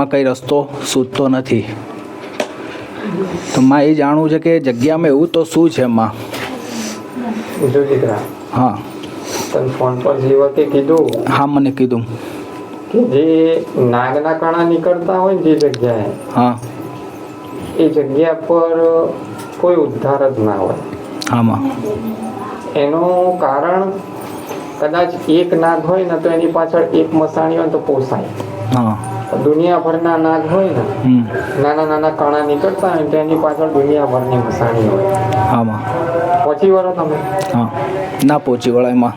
એમાં કંઈ રસ્તો સૂચતો નથી. તો માં એ જાણવું છે કે જગ્યામાં એવું તો શું છે માં? જો દીકરા હા. તને ફોન પર જે વખતે કીધું હા મને કીધું. કે જે નાગના કણા નીકળતા હોય ને જે જગ્યાએ હા. એ જગ્યા પર કોઈ ઉદ્ધાર જ ના હોય. હા એનું કારણ કદાચ એક નાગ હોય ને તો એની પાછળ એક મસાણી હોય તો પોસાય. હા. દુનિયાભરના નાગ હોય ને નાના નાના કણા નીકળતા હોય ને એની પાછળ દુનિયાભરની મસાણી હોય. આમાં. પહોંચી વરો તમે. હા. ના પહોંચી વળો એમાં.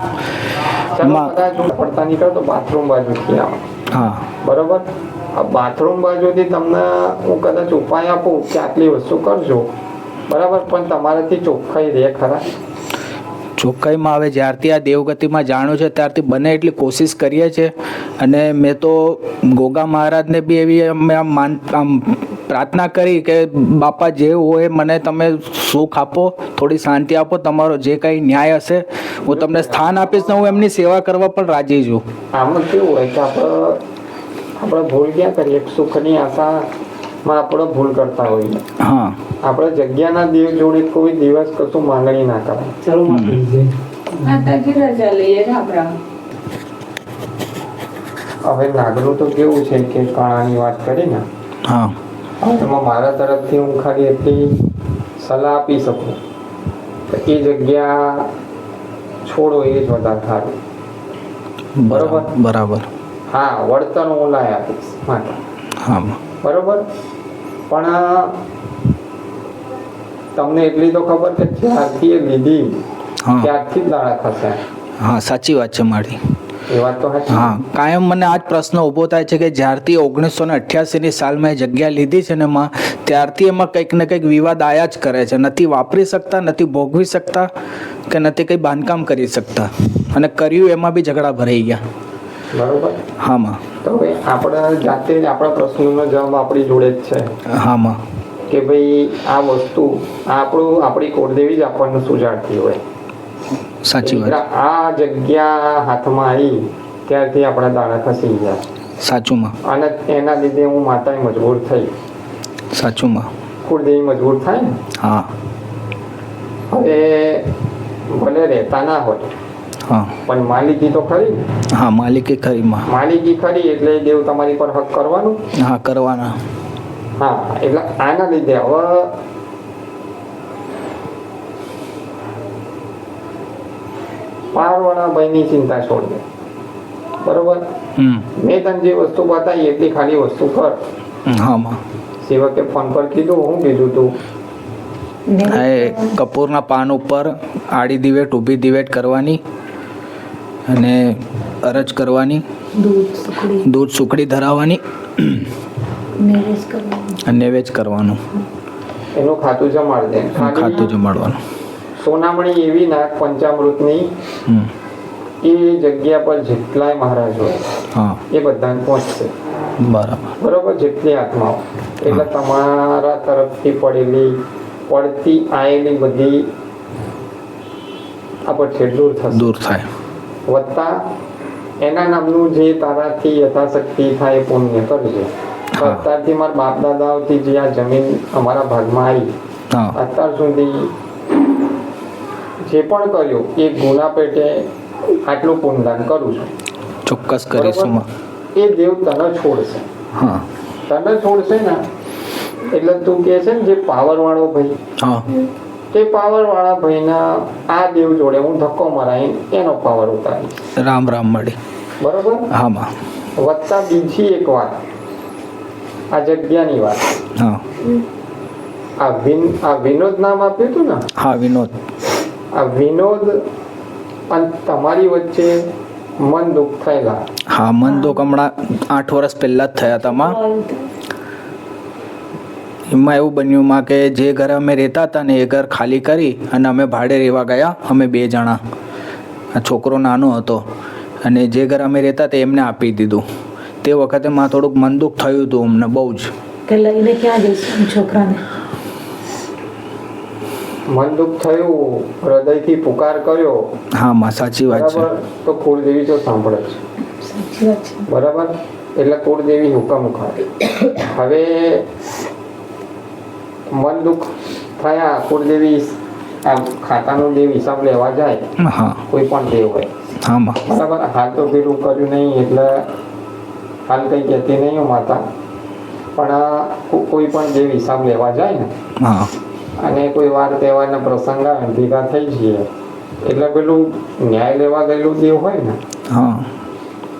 પડતા નીકળો તો બાથરૂમ બાજુથી આવો. હા. બરોબર? આ બાથરૂમ બાજુથી તમને હું કદાચ ઉપાય આપું કે આટલી વસ્તુ કરજો. બરાબર? પણ તમારાથી ચોખ્ખાઈ રહે ખરા. ચોખ્ખાઈમાં હવે જ્યારથી આ દેવગતિમાં જાણ્યું છે, ત્યારથી બને એટલી કોશિશ કરીએ છીએ. અને મેં તો ગોગા મહારાજને બી એવી અમે આમ માન, આમ પ્રાર્થના કરી કે, બાપા જે હોય મને તમે સુખ આપો, થોડી શાંતિ આપો, તમારો જે કંઈ ન્યાય હશે, હું તમને સ્થાન આપીશ ને હું એમની સેવા કરવા પણ રાજી છું. આમાં કેવું હોય કે આપણે આપણે ભૂલ ક્યાં કરીએ? સુખની આશામાં આપણે ભૂલ કરતા હોઈએ. હા. આપણે જગ્યાના દેવ જોડે કોઈ દિવસ કશું માંગણી ના કરાય. માતાજી રજા લઈએ હવે નાગરું તો કેવું છે કે કાણાની વાત કરી ને? હા. એમાં મારા તરફથી હું ખાલી એટલી સલાહ આપી શકું એ જગ્યા છોડો એ જ વધારે સારું. બરાબર? બરાબર. હા વળતર હું લાય આપીશ. માટે. હા. બરોબર? પણ તમને એટલી તો ખબર છે જ્યારથી એ લીધી. ત્યારથી જ દાડા ખસે હા સાચી વાત છે મારી. હા કાયમ મને આ જ પ્રશ્ન ઊભો થાય છે કે જ્યારથી ઓગણીસો ને અઠ્યાસીની સાલમાં એ જગ્યા લીધી છે ને એમાં ત્યારથી એમાં કંઈક ને કંઈક વિવાદ આયા જ કરે છે. નથી વાપરી શકતા નથી ભોગવી શકતા કે નથી કંઈ બાંધકામ કરી શકતા. અને કર્યું એમાં બી ઝઘડા ભરાઈ ગયા. બરોબર? હામાં. તો ભાઈ આપણે જાતે જ આપણા પ્રશ્નોનો જવાબ આપણી જોડે જ છે. હામાં. કે ભાઈ આ વસ્તુ આપણું આપણી કોરદેવી જ આપણને સુજાડતી હોય. સાચી વાત. આ જગ્યા હાથમાં આવી ત્યારથી આપણા દાણા ખસી ગયા. સાચુંમાં. અને એના લીધે હું માતાએ મજબૂર થઈ. સાચુંમાં. કુળદેવી મજબૂર થાય ને? હા. હવે ભલે રહેતા ના હોય હા. પણ માલિકી તો ખરી? હા માલિકી ખરી માં. માલિકી ખરી એટલે દેવ તમારી પર હક કરવાનું? હા કરવાના. હા એટલે આના લીધે હવે પારવાળા ભાઈની ચિંતા છોડ દે બરોબર? હમ. મેં તને જે વસ્તુ બતાવી એટલી ખાલી વસ્તુ કર. હા માં. સેવકે ફોન પર કીધું હું કીધું તું? કપૂરના પાન ઉપર આડી દિવેટ ઊભી દિવેટ કરવાની. અને અરજ કરવાની દૂધ સુખડી. ધરાવવાની નૈવેજ કરવાનું. એનું ખાતું જમાડ દે ખાતું જમાડવાનું સોનામણી એવી નાગ પંચામૃતની એ જગ્યા પર જેટલાય મહારાજ હોય હા. એ બધાને પહોંચશે. બરાબર. બરોબર જેટલી આત્માઓ. એટલે તમારા તરફથી પડેલી પડતી આવેલી બધી આ પછી દૂર થશે દૂર થાય. વત્તા એના નામનું જે તારાથી યથાશક્તિ થાય પુણ્ય કરજો. અત્યારથી મારા બાપ દાદાઓથી જે આ જમીન અમારા ભાગમાં આવી અત્યાર સુધી જે પણ કર્યું એ ગુના પેટે આટલું પુણ્યદાન કરું છું. ચોક્કસ કરીશું એ દેવ તને છોડશે. તને છોડશે ને એટલે તું કે છે ને જે પાવર વાળો ભાઈ તે પાવર વાળા ભાઈના આ દેવ જોડે હું ધક્કો મરાઈ એનો પાવર ઉતારીશ રામ રામ મળી. બરોબર? હામાં. વત્તા બીજી એક વાત. આ જગ્યાની વાત. હા. આ વિન આ વિનોદ નામ આપ્યું હતું ને? હા વિનોદ. આ વિનોદ અને તમારી વચ્ચે મન દુઃખ થયેલા. હા મન દુઃખ હમણાં આઠ વર્ષ પહેલાં જ થયા હતા માં. એમાં એવું બન્યું માં કે જે ઘરે અમે રહેતા હતા ને એ ઘર ખાલી કરી અને અમે ભાડે રહેવા ગયા. અમે બે જણા. આ છોકરો નાનો હતો અને જે ઘર અમે રહેતા તે એમને આપી દીધું. તે વખતે માં થોડુંક મન દુઃખ થયું હતું અમને બહુ જ. કે લઈને ક્યાં જઈશું છોકરાને? મન દુઃખ થયું હૃદયથી પુકાર કર્યો. હા માં સાચી વાત છે. તો કુળદેવી તો સાંભળે છે સાચી વાત છે. બરાબર? એટલે કુળદેવી હુકમ કરે હવે મન દુઃખ થયા કુળદેવી આ ખાતાનો દેવ હિસાબ લેવા જાય હા. કોઈ પણ દેવ હોય. હા બરાબર હાલ તો પેલું કર્યું નહીં એટલે હાલ કંઈ કહેતી નહીં હું માતા. પણ કોઈ પણ દેવ હિસાબ લેવા જાય ને અને કોઈ વાર તહેવારના પ્રસંગ ભેગા થઈ જઈએ. એટલે પેલું ન્યાય લેવા ગયેલું દેવ હોય ને હા.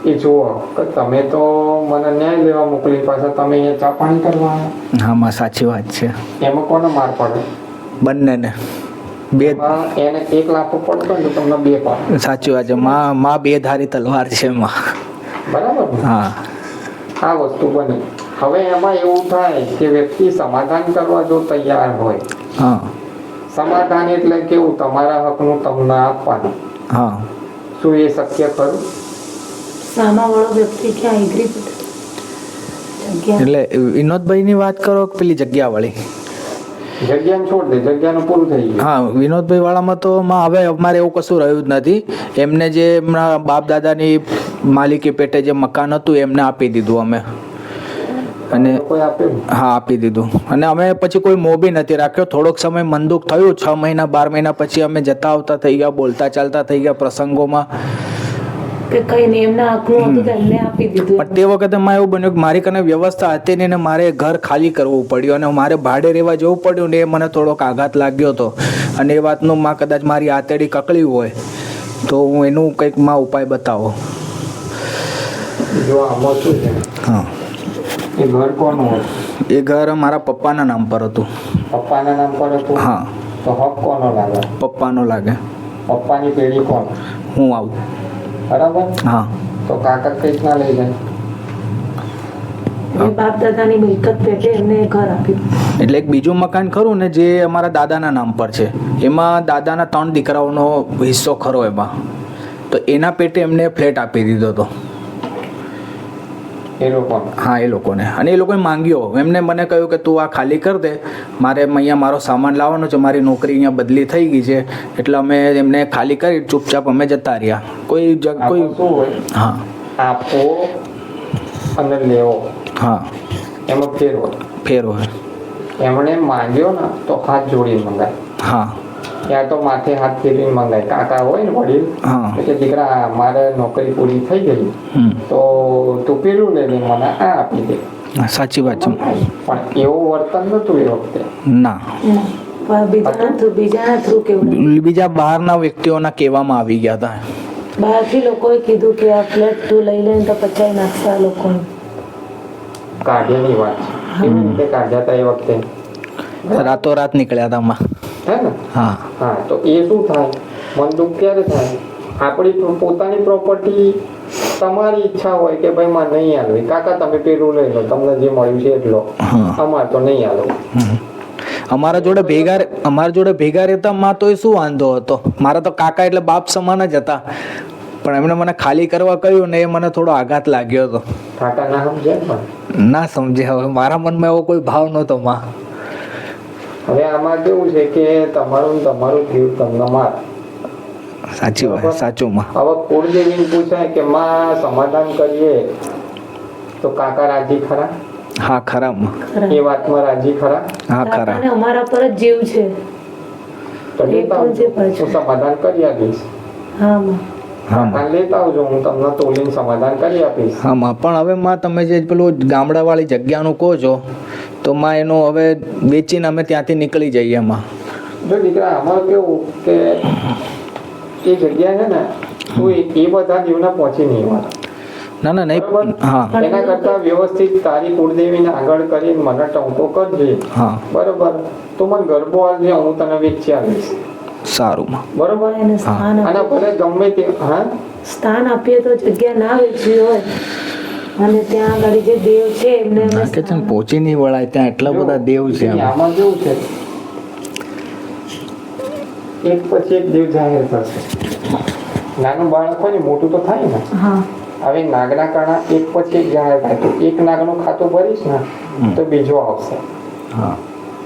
એ જુઓ કે તમે તો મને ન્યાય લેવા મોકલી પાછા તમે અહીંયા ચા પાણી કરવા. હા માં સાચી વાત છે. એમાં કોને માર પડે? બંનેને. બે એને એક લાખો પડતો ને તમને બે પાડ. સાચી વાત છે. માં માં બે ધારી તલવાર છે માં બરાબર હા. આ વસ્તુ બની. હવે એમાં એવું થાય કે વ્યક્તિ સમાધાન કરવા જો તૈયાર હોય હા. સમાધાન એટલે કેવું? તમારા હકનું તમને આપવાનું. હા. શું એ શક્ય ખરું? સામાવાળો વ્યક્તિ ક્યાં એગ્રી એટલે વિનોદભાઈની વાત કરો કે પેલી જગ્યાવાળી? જગ્યાને છોડ દે જગ્યાનું પૂરું થઈ ગયું. હા વિનોદભાઈ વાળામાં તો હવે અમારે એવું કશું રહ્યું જ નથી. એમને જે એમના બાપ દાદાની માલિકી પેટે જે મકાન હતું એમને આપી દીધું અમે. અને હા આપી દીધું. અને અમે પછી કોઈ મોબી નથી રાખ્યો. થોડોક સમય મનદુખ થયું. છ મહિના બાર મહિના પછી અમે જતા આવતા થઈ ગયા બોલતા ચાલતા થઈ ગયા પ્રસંગોમાં. કે કઈ નહીં એમના હકનું હતું તો એમને આપી દીધું. પણ તે વખતે માં એવું બન્યું કે મારી કને વ્યવસ્થા હતી ને મારે ઘર ખાલી કરવું પડ્યું અને મારે ભાડે રહેવા જવું પડ્યું ને એ મને થોડોક આઘાત લાગ્યો હતો અને એ વાતનું માં કદાચ મારી આતેડી કકળી હોય તો હું એનું કંઈકમાં ઉપાય બતાવો. જો આમાં શું છે? હા. એ ઘર કોનું હતું એ ઘર મારા પપ્પાના નામ પર હતું. પપ્પાના નામ પર હતું? હા. તો હક કોનો લાગે? પપ્પાનો લાગે. પપ્પાની પેઢી કોણ? હું આવું. બરાબર? હા. તો કાકા કઈ ના લઈ જાય બાપ દાદાની મિલકત પેટે એમને ઘર આપ્યું. એટલે એક બીજું મકાન ખરું ને જે અમારા દાદાના નામ પર છે. એમાં દાદાના ત્રણ દીકરાઓનો હિસ્સો ખરો એમાં. તો એના પેટે એમને ફ્લેટ આપી દીધો હતો. એ લોકોને. હા એ લોકોને. અને એ લોકોએ માંગ્યો. એમને મને કહ્યું કે તું આ ખાલી કર દે. મારે અહીંયા મારો સામાન લાવવાનો છે. મારી નોકરી અહીંયા બદલી થઈ ગઈ છે. એટલે અમે એમને ખાલી કરી ચૂપચાપ અમે જતા રહ્યા. કોઈ જગ કોઈ હા. આપો અને લેવો. હા. એમાં ફેર હોય. ફેર હોય. એમણે માંગ્યો ને તો હાથ જોડી મંગાય. હા. ત્યાં તો માથે હાથ ફેરવીને મંગાય કાકા હોય ને વડીલ એટલે દીકરા મારે નોકરી પૂરી થઈ ગઈ તો તું પેલું લઈને લે મને આ આપી દે. સાચી વાત છે. પણ એવું વર્તન નતું એ વખતે. ના. બીજા બહારના વ્યક્તિઓના કહેવામાં આવી ગયા હતા. બહારથી લોકોએ કીધું કે આ ફ્લેટ તું લઈ લઈને તો પચાવી નાખશે આ લોકો કાઢ્યાની વાત. છે કેવી રીતે કાઢ્યા હતા એ વખતે? રાતોરાત નીકળ્યા હતા માં હે ને? હા. હા તો એ શું થાય? મન દુઃખ ક્યારે થાય? આપણી પોતાની પ્રોપર્ટી તમારી ઈચ્છા હોય કે ભાઈ માં નહીં આવે કાકા તમે પેલું લઈ લો. તમને જે મળ્યું છે એટલો. અમારે તો નહીં આલો અમારા જોડે ભેગા અમારા જોડે ભેગા રહેતા માં તો એ શું વાંધો હતો? મારા તો કાકા એટલે બાપ સમાન જ હતા. પણ એમણે મને ખાલી કરવા કહ્યું ને એ મને થોડો આઘાત લાગ્યો હતો. કાકા ના સમજે ના સમજે હવે મારા મનમાં એવો કોઈ ભાવ નહોતો માં. હવે આમાં કેવું છે કે તમારું તમારું જીવ તમને માર. સાચી વાત સાચું માં હવે કુળદેવીને પૂછાય કે માં સમાધાન કરીએ? તો કાકા રાજી ખરા? હા ખરા. એ વાતમાં રાજી ખરા? હા ખરા. અમારા પર જ જીવ છે. તો લેતા આવજો. હું સમાધાન કરી આપીશ. હા હા લેતા આવજો હું તમને તોલીને સમાધાન કરી આપીશ. હા માં. પણ હવે માં તમે જે પેલું ગામડાવાળી જગ્યાનું કહો છો તો માં એનું હવે વેચીને અમે ત્યાંથી નીકળી જઈએ એમાં જો દીકરા અમારું કેવું કે એ જગ્યા છે ને તું એ બધા જીવના પહોંચી નહીં વાર ના ના નહીં. હા. એના કરતા વ્યવસ્થિત તારી કુળદેવીને આગળ કરી મને ટંકો કરજે. હા. બરોબર? તો મને ગરબો આવજે હું તને વેચી આવીશ. સારું બરોબર? અને ભલે ગમે તે હા? સ્થાન આપીએ તો જગ્યા ના વેચવી હોય. અને ત્યાં આગળ જે દેવ છે એમને કે છે પહોંચી નહીં વળાય ત્યાં એટલા બધા દેવ છે આમાં કેવું છે? એક પછી એક દેવ જાહેર થશે. નાનું બાળક હોય ને મોટું તો થાય ને. હવે નાગના કાણા એક પછી એક જાહેર થાય. તો એક નાગનું ખાતું ભરીશ ને તો બીજો આવશે. હા.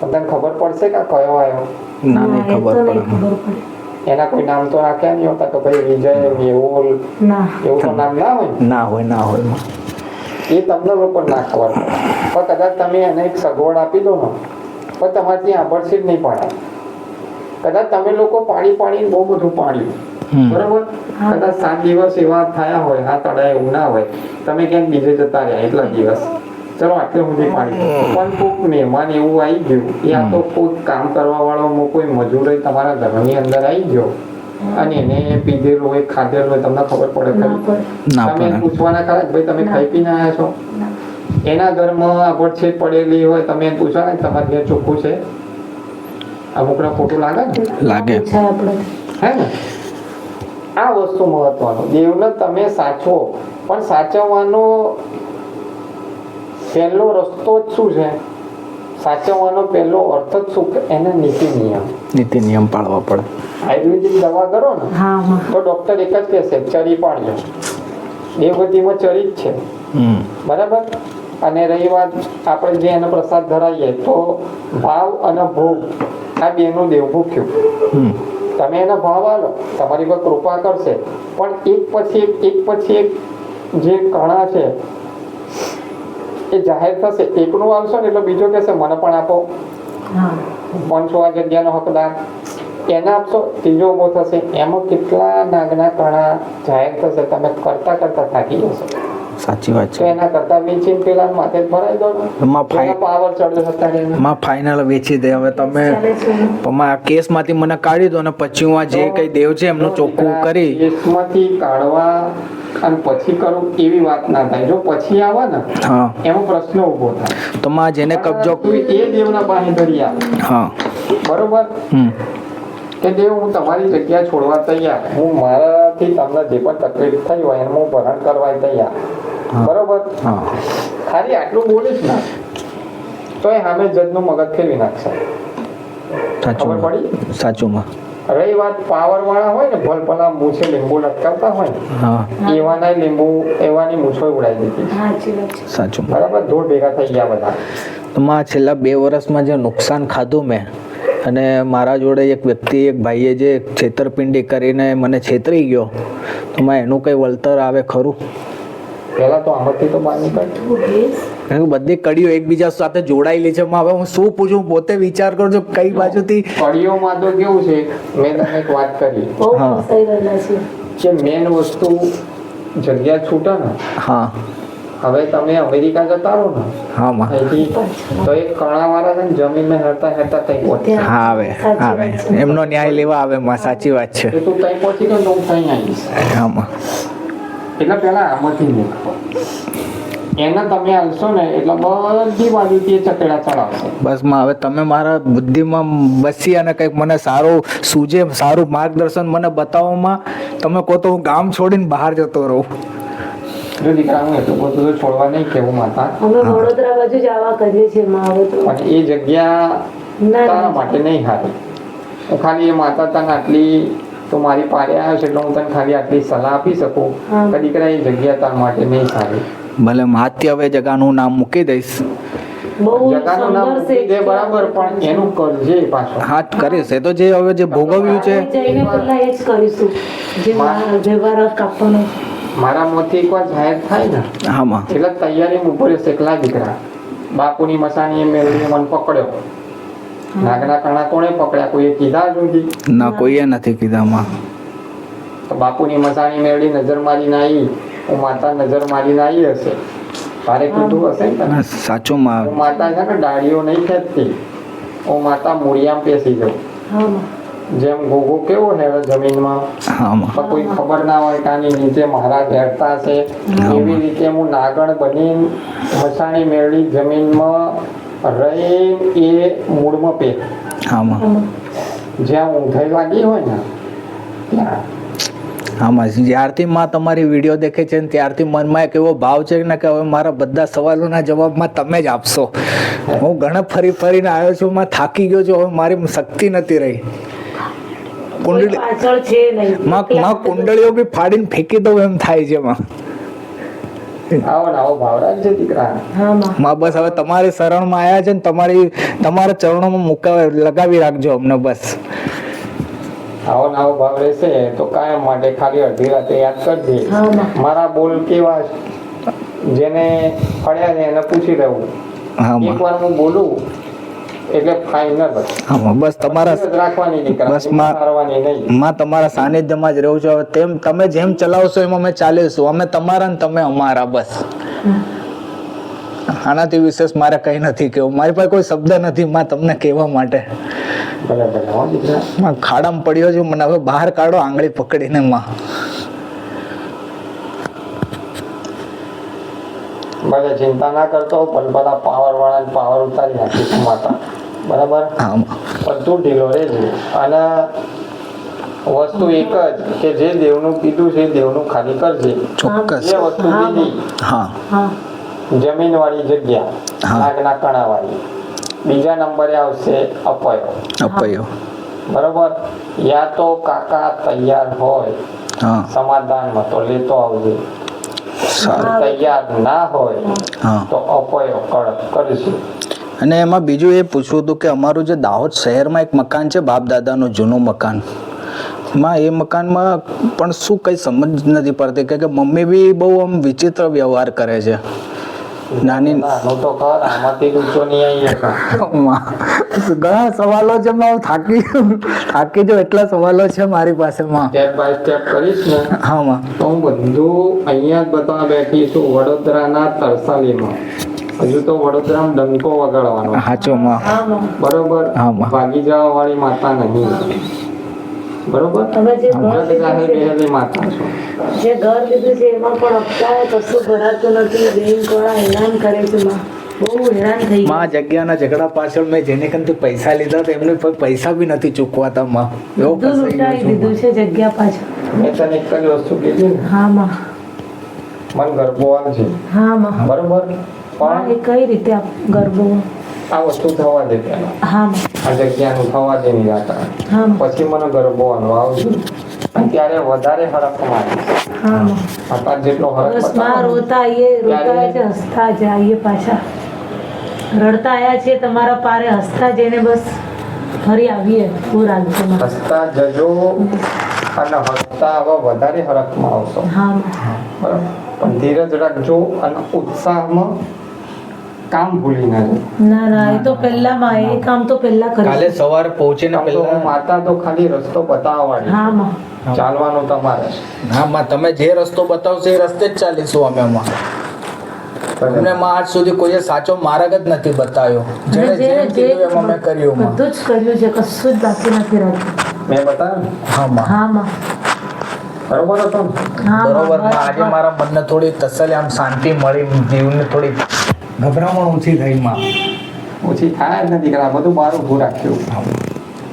તને ખબર પડશે કે કયો આવ્યો? ના નહીં ખબર પડે. એના કોઈ નામ તો રાખ્યા નહીં હોતા કે ભાઈ વિજય મેહુલ એવું તો નામ ના હોય ના? હોય ના હોય. માં. એ તમને લોકો ના ખબર પડે. પણ કદાચ તમે એને એક સગવડ આપી દો ને પણ તમારથી આંભળશે જ નહીં પાડે. કદાચ તમે લોકો પાણી પાણી બહુ બધું પાણી બરોબર? કદાચ સાત દિવસ એવા થયા હોય આ તળાવ એવું ના હોય તમે ક્યાંક બીજે જતા રહ્યા એટલા દિવસ. ચલો આટલે સુધી પાણી. પણ કોઈક મહેમાન એવું આવી ગયું એ આ તો કોઈ કામ કરવા વાળો કોઈ મજૂર તમારા તમારા ઘરની અંદર આવી ગયો. અને એને પીધેલું હોય ખાધેલું હોય તમને ખબર પડે ખરી. તમે પૂછવાના ખરા કે ભાઈ તમે ખાઈ પીને આવ્યા છો? એના ઘરમાં આભડછેદ પડેલી હોય તમે એને પૂછવા ને તમારે ઘેર ચોખ્ખું છે? અમુકના ફોટો લાગે ને? લાગે. હે ને? આ વસ્તુ મહત્વનું. દેવને તમે સાચવો. પણ સાચવવાનો પહેલો રસ્તો જ શું છે? સાચવવાનો પહેલો અર્થ જ શું કે એને નીતિ નિયમ. નીતિ નિયમ પાળવા પડે. આયુર્વેદિક દવા કરો ને હા હા. તો ડોક્ટર એક જ કહેશે ચરી પાડજો. દેવગતિમાં ચરી જ છે. બરાબર? અને રહી વાત આપણે જે એનો પ્રસાદ ધરાવીએ તો ભાવ અને ભોગ આ બેનું દેવ ભૂખ્યું તમે એના ભાવ આલો તમારી પર કૃપા કરશે. પણ એક પછી એક એક પછી એક જે કણા છે એ જાહેર થશે. એકનું આવશો ને એટલે બીજો કહેશે મને પણ આપો. પંચો પણ છો આ જગ્યાનો હકદાર. એને આપશો ત્રીજો ઊભો થશે. એમાં કેટલા નાગના કણા જાહેર થશે? તમે કરતા કરતા થાકી જશો. સાચી વાત છે. એના કરતા વેચીને પેલા માથે જ ભરાઈ દો. એમાં પાવર ચડ્યો હતા માં ફાઇનલ વેચી દે. હવે તમે પણ આ કેસમાંથી મને કાઢી દો અને પછી હું આ જે કઈ દેવ છે એમનું ચોખ્ખું કરી કેસમાંથી કાઢવા અને પછી કરું એવી વાત ના થાય. જો પછી આવે ને હા. એમાં પ્રશ્ન ઊભો થાય. તો માં જેને કબજો એ દેવના પાસે ધરી આવે. હા. બરોબર? હમ. કે દેવ હું તમારી જગ્યા છોડવા તૈયાર. હું મારાથી તમને જે પણ તકલીફ થઈ હોય એનું હું ભરણ કરવા તૈયાર. બરોબર? હા. ખાલી આટલું બોલીશ ને તો એ સામે જજનું મગજ ફેરવી નાખશે. સાચું. ખબર પડી? સાચુંમાં. રહી વાત પાવર વાળા હોય ને ભલભલા મૂછે લીંબુ લટકાવતા હોય ને હા. એવાના લીંબુ એવાની મૂછો ઉડાવી દીધી. સાચું બરાબર? ધૂળ ભેગા થઈ ગયા બધા. તો માં છેલ્લા બે વર્ષમાં જે નુકસાન ખાધું મેં અને મારા જોડે એક વ્યક્તિ એક ભાઈએ જે છેતરપિંડી કરીને મને છેતરી ગયો તો માં એનું કંઈ વળતર આવે ખરું? પહેલાં તો આમાંથી તો બહાર નીકળ. કારણ કે બધી કડીઓ એકબીજા સાથે જોડાયેલી છે. હવે હું શું પૂછું? પોતે વિચાર કરું છું કઈ બાજુથી? કડીઓમાં તો કેવું છે મેં તમને એક વાત કરી. હા. કે મેન વસ્તુ જગ્યા છૂટા ને હા. હવે તમે અમેરિકા જતા રહો ને. હા માં. તો એક કણાવાળા છે ને જમીનમાં હરતા હરતા તઈ પહોંચે હા આવે આવે. એમનો ન્યાય લેવા આવે માં સાચી વાત છે. તું તઈ પહોંચી ગયો ને તો હું તઈ આવીશ. હા માં. એટલે પેલા આમાંથી નીકળો એને તમે હાલશો ને એટલે બધી બાજુથી ચકેડા ચડાવશે. બસમાં હવે તમે મારા બુદ્ધિમાં બસી અને કંઈક મને સારું સૂજે સારું માર્ગદર્શન મને બતાવવામાં તમે કહો તો હું ગામ છોડીને બહાર જતો રહું. જો દીકરા હું એટલું બધું તો છોડવા નહીં કેવું માતા. અમે વડોદરા બાજુ જ આવા કરીએ છીએ માં હવે તો પણ એ જગ્યા તારા માટે નહીં હારી હું ખાલી એ માતા તને આટલી તો મારી પાસે આવ્યો છે એટલે હું તને ખાલી આટલી સલાહ આપી શકું. કે દીકરા એ જગ્યા તારા માટે નહીં સારી. ભલે માથી હવે જગાનું નામ મૂકી દઈશ. બહુ જગાનું નામ મૂકી દે બરાબર પણ. એનું કરજે પાછો. હાથ કરીશ. એ તો જે હવે જે ભોગવ્યું છે. જઈને પહેલા એ જ કરીશું. જે વ્યવહાર કાપવાનો. મારા મોથી એકવાર જાહેર થાય ને આમાં માં એટલે તૈયારી ઊભો રહેશે એકલા દીકરા. બાપુની મસાની મેળવીને મને પકડ્યો. નાગના કણા કોણે પકડ્યા? કોઈએ કીધા નથી. ના કોઈએ નથી કીધા માં તો બાપુની મસાણી મેળવી નજર મારીને આવી. હું માતા નજર મારીને આવી હશે. તારે કીધું હશે ને સાચું માં માતા છે ને ડાળીઓ નહીં ખેંચતી. હું માતા મૂળિયામાં પેસી જાઉં. હા માં. જેમ ગોગો કેવો ને જમીનમાં? કોઈ ખબર ના હોય કાની નીચે મારા ઘેરતા છે એવી રીતે હું નાગણ બની મસાણી મેળવી જમીનમાં રહી એ મૂળમાં પે. જ્યાં ઊંધાઈ લાગી હોય ને ત્યાં. હા જ્યારથી માં તમારી વીડિયો દેખે છે ને ત્યારથી મનમાં એક એવો ભાવ છે ને કે હવે મારા બધા સવાલોના જવાબમાં તમે જ આપશો. હું ઘણા ફરી ફરીને આવ્યો છું માં થાકી ગયો છું હવે મારી શક્તિ નથી રહી. કુંડળી માં માં કુંડળીઓ બી ફાડીને ફેંકી દઉં એમ થાય છે માં. બસ હવે તમારી શરણમાં આવ્યા છે ને તમારી તમારા ચરણોમાં મુકાવ લગાવી રાખજો અમને બસ. આવો નાવો ભાવ રહેશે તો કાયમ માટે ખાલી અડધી રાતે યાદ કરજે. મારા બોલ કેવા જેને ફળ્યા છે એને પૂછી લેવું. એકવાર હું બોલું એટલે ફાઇનલ બસ તમારા રાખવાની બસ માં- તમારા સાનિધ્યમાં જ રહું છું. હવે તેમ તમે જેમ ચલાવશો એમ અમે ચાલીશું. અમે તમારા ને તમે અમારા બસ. આનાથી વિશેષ મારે કંઈ નથી કેવું મારી પાસે કોઈ શબ્દ નથી માં તમને કહેવા માટે. ખાડામાં પડ્યો છું. મને હવે બહાર કાઢો આંગળી પકડીને માં. ભલે ચિંતા ના કરતો પણ બધા પાવર વાળા પાવર ઉતારી નાખીશું માતા. બરાબર? પણ તું ઢીલો રહેજે. અને વસ્તુ એક જ કે જે દેવનું કીધું છે દેવનું ખાલી કરજે. ચોક્કસ. જે વસ્તુ હા. કીધી. હા. જમીન વાળી જગ્યા આગના કણા વાળી બીજા નંબરે આવશે અપયો. અપયો. બરોબર? યા તો કાકા તૈયાર હોય. સમાધાનમાં તો લેતો આવજે. તૈયાર ના હોય તો અપયો કડક કરીશું. અને એમાં બીજું એ પૂછવું હતું કે અમારું જે દાહોદ શહેરમાં એક મકાન છે બાપ દાદાનું જૂનું મકાન. માં એ મકાનમાં પણ શું કંઈ સમજ નથી પડતી કે કે મમ્મી બી બહુ આમ વિચિત્ર વ્યવહાર કરે છે. નાની મોટો તો કર આમાંથી ઊંચો નહીં ઘણા સવાલો છે માં હું થાકી થાકી જો એટલા સવાલો છે મારી પાસે માં. સ્ટેપ બાય સ્ટેપ કરીશ ને હા માં. તો હું બધું અહીંયા જ બતાવવા બેઠી છું વડોદરાના તરસાલીમાં. હજુ તો વડોદરામાં ડંકો વગાડવાનો. સાચો માં. બરોબર? હા, ભાગી જવા વાળી માતા નહીં. બરોબર? તમે જે ઘર જગ જાહેર લીધું છે. બેહેલી માતા છો. જે ઘર લીધું છે એમાં પણ હપ્તા કશું ભરાતું નથી. બેંક વાળા હેરાન કરે છે માં. બહુ હેરાન થઈ ગયા. માં જગ્યાના ઝઘડા પાછળ મેં જેને કંઈ પૈસા લીધા હતા એમને કોઈ પૈસા બી નથી ચૂકવાતા માં. એવો બધું લૂંટાઈ દીધું છે જગ્યા પાછળ. મેં તને એક જ વસ્તુ કીધી હા માં. મન ગરબો છે. હા માં. બરોબર? પણ એ કઈ રીતે ગરબો? આ વસ્તુ થવા દે પહેલા આ જગ્યાનું થવા દે નિરાકરણ પછી મને ગરબો આવજો ત્યારે વધારે હરખ મારે. હા. જેટલો હરખ રોતા આઈએ રોતા છે હસતા જઈએ પાછા. રડતા આયા છે તમારા પારે હસતા જઈને બસ ફરી આવીએ પૂર આવશે માં હસતા જજો અને હસતા હવે વધારે હરખમાં આવશો. હા બરાબર. પણ ધીરજ રાખજો અને ઉત્સાહમાં કામ ભૂલી ના જાય ના ના એ તો પહેલામાં એ કામ તો પહેલા કાલે સવારે પહોંચે ને પહેલા માતા તો ખાલી રસ્તો બતાવવાની. હા માં. ચાલવાનો તમારે. હા માં તમે જે રસ્તો બતાવશો એ રસ્તે જ ચાલીશું અમે માં. અમને માં આજ સુધી કોઈએ સાચો માર્ગ જ નથી બતાવ્યો. જેણે જે જે- કીધું એમ અમે કર્યું માં. બધું જ કર્યું છે કશું જ બાકી નથી રાખ્યું મેં બતાવ્યું? હા માં. હા માં. બરોબર હતો? બરોબરમાં માં. આજે મારા મનને થોડી તસલ્લી આમ શાંતિ મળી જીવને થોડી ગભરામણ ઓછી થઈ માં. ઓછી થાય જ નથી કરા બધું બહાર ઊભું રાખ્યું.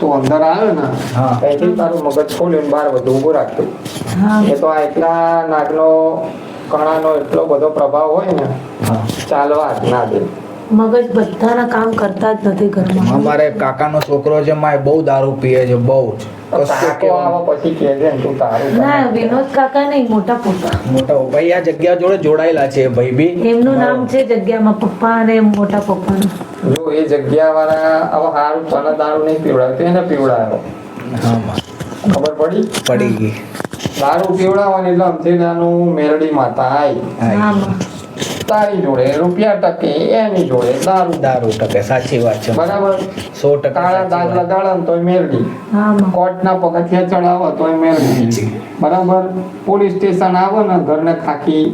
તું અંદર આવે ને હા. ત્યાંથી તારું મગજ ખોલ્યું બહાર બધું ઊભું રાખ્યું. એ તો આ એટલા નાગનો કણાનો એટલો બધો પ્રભાવ હોય ને હા. ચાલવા જ ના દે. મગજ બધાના કામ કરતા જ નથી ઘરમાં. અમારે કાકાનો છોકરો છે માય બહુ દારૂ પીએ છે બહુ ને તું ના વિનોદ કાકા નહીં મોટા પપ્પા. મોટા ભાઈ આ જગ્યા જોડે જોડાયેલા છે ભાઈ બી એમનું નામ છે જગ્યામાં પપ્પા અને મોટા પપ્પાનું. જો એ જગ્યા વાળા હવે હારું તને દારૂ નહીં પીવડાવ્યો એને પીવડાવ્યો હા ખબર પડી? પડી ગઈ. દારૂ પીવડાવવાની એટલે અમથી નાનું મેરડી માતા આઈ હા. હા માં. તારી જોડે રૂપિયા ટકે એની જોડે દારૂ. દારૂ ટકે સાચી વાત છે. બરાબર? સો ટકા કાળા દાગ. લગાડે ને તોય મેરડી હા માં કોર્ટના પગથિયા ચડાવો તોય મેળવી બરાબર? પોલીસ સ્ટેશન આવો ને ઘરને ખાખી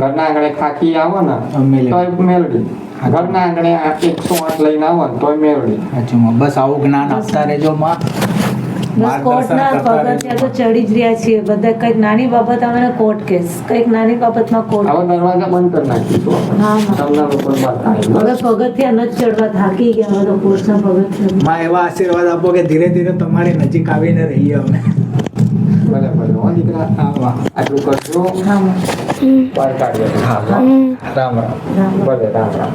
ઘરના આંગણે ખાખી આવો ને મેળવી. તોય મેળવી ઘરના આંગણે એકસો આઠ લઈને આવો ને તોય મેળવી બસ આવું જ્ઞાન આપતા રહેજો માં. કોર્ટના પગથિયા તો ચડી જ રહ્યા છીએ. બધા કંઈક નાની બાબત આવે કોર્ટ કેસ કંઈક નાની બાબતમાં કોર્ટ હવે દરવાજા બંધ કરી નાખીશું હા તમને લોકો હવે પગથિયા ન ચડવા થાકી ગયા હવે કોર્ટના પગથિયા માં એવા આશીર્વાદ આપો કે ધીરે ધીરે તમારી નજીક આવીને રહીએ અમે. ભલે ભલે. હો દીકરા. આટલું કરજો. હા માં કાઢીએ હા રામ. રામ રામ. ભલે રામ રામ.